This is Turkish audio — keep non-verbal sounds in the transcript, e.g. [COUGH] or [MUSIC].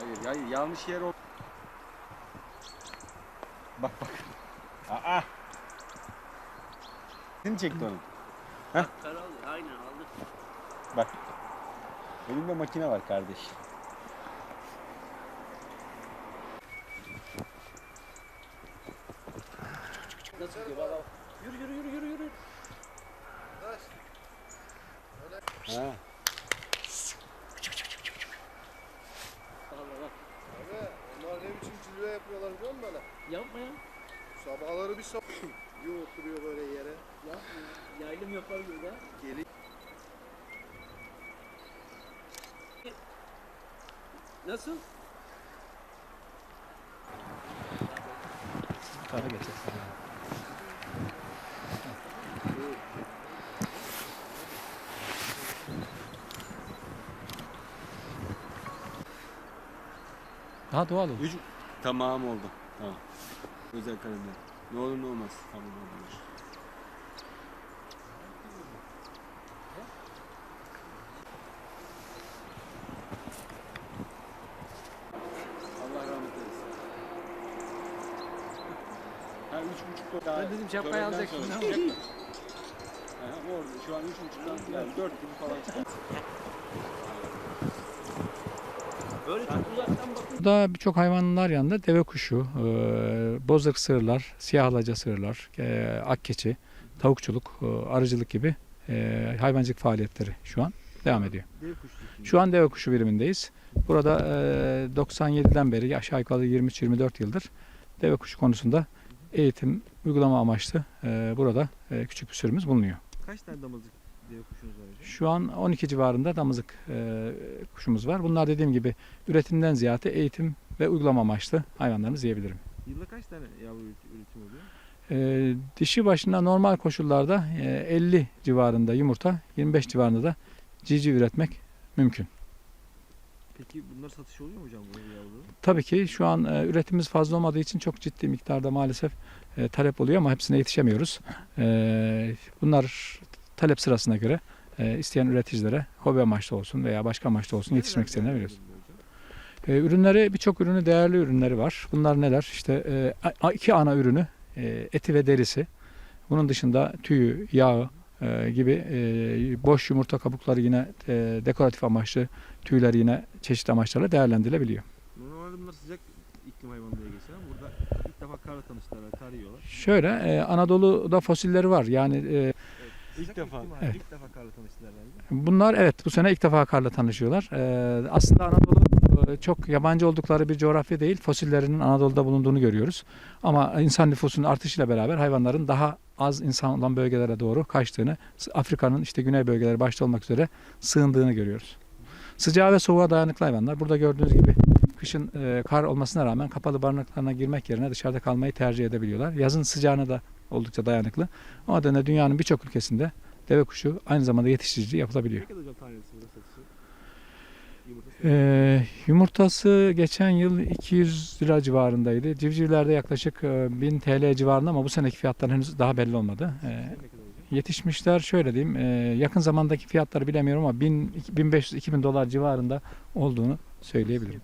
Hayır, hayır yanlış yer o. Bak bak. Aa. Kim çekti onu? Karar aldı. Aynen aldı. Bak. Elimde makine var kardeş. Nasıl gidiyor? Valla. Yürü yürü yürü yürü yürü. Ha. Sabahları bir sabah [LAUGHS] bir oturuyor böyle yere. Ya. Yaylım yapar gibi de. Geli Nasıl? Yukarı geçeceksin. Daha doğal. Üç... Tamam oldu. Tamam. Özel kalemler. Ne olur ne olmaz. Tamam olur. Allah rahmet eylesin. Ha üç buçuk daha. Ben dedim şapkayı törenden alacaksın sonra çıkacak da. Ha, orada şu an üç buçuktan yani dört gibi falan çıkar. Böyle çok uzaktan bakın. Burada birçok hayvanlar yanında deve kuşu, e, bozkır sığırlar, siyah alaca sığırlar, e, akkeçi, tavukçuluk, e, arıcılık gibi e, hayvancılık faaliyetleri şu an devam ediyor. Şu an deve kuşu birimindeyiz. Burada e, 97'den beri aşağı yukarı 23-24 yıldır deve kuşu konusunda eğitim, uygulama amaçlı e, burada e, küçük bir sürümüz bulunuyor. Kaç tane damızlık kuşunuz var hocam? Şu an 12 civarında damızlık e, kuşumuz var. Bunlar dediğim gibi üretimden ziyade eğitim ve uygulama amaçlı hayvanlarımız diyebilirim. Yılda kaç tane yavru üret- üretim oluyor? E, dişi başına normal koşullarda e, 50 civarında yumurta, 25 civarında da cici üretmek mümkün. Peki bunlar satış oluyor mu hocam bu yavruları? Tabii ki şu an e, üretimimiz fazla olmadığı için çok ciddi miktarda maalesef e, talep oluyor ama hepsine yetişemiyoruz. E, bunlar talep sırasına göre e, isteyen üreticilere hobi amaçlı olsun veya başka amaçlı olsun yetişmek isteyenlere veriyoruz. E, ürünleri birçok ürünü değerli ürünleri var. Bunlar neler? İşte e, iki ana ürünü e, eti ve derisi. Bunun dışında tüyü, yağı e, gibi e, boş yumurta kabukları yine e, dekoratif amaçlı tüyler yine çeşitli amaçlarla değerlendirilebiliyor. Normalde bunlar sıcak iklim hayvanları geçer ama burada ilk defa karla tanıştılar, kar yiyorlar. Şöyle e, Anadolu'da fosilleri var. Yani e, Sıcak defa. Evet. ilk defa karla tanıştılar herhalde. bunlar evet bu sene ilk defa karla tanışıyorlar. E, aslında Anadolu e, çok yabancı oldukları bir coğrafya değil. Fosillerinin Anadolu'da bulunduğunu görüyoruz. Ama insan nüfusunun artışıyla beraber hayvanların daha az insan olan bölgelere doğru kaçtığını, Afrika'nın işte güney bölgeleri başta olmak üzere sığındığını görüyoruz. Sıcağa ve soğuğa dayanıklı hayvanlar. Burada gördüğünüz gibi kışın e, kar olmasına rağmen kapalı barınaklarına girmek yerine dışarıda kalmayı tercih edebiliyorlar. Yazın sıcağına da oldukça dayanıklı. O nedenle dünyanın birçok ülkesinde deve kuşu aynı zamanda yetiştirici yapılabiliyor. Ne kadar hocam tanesi burada satışı? Yumurtası. Ee, yumurtası geçen yıl 200 lira civarındaydı. Civcivlerde yaklaşık e, 1000 TL civarında ama bu seneki fiyatlar henüz daha belli olmadı. Ee, Ne kadar hocam? yetişmişler şöyle diyeyim e, yakın zamandaki fiyatları bilemiyorum ama 1000 1500 2000 dolar civarında olduğunu söyleyebilirim.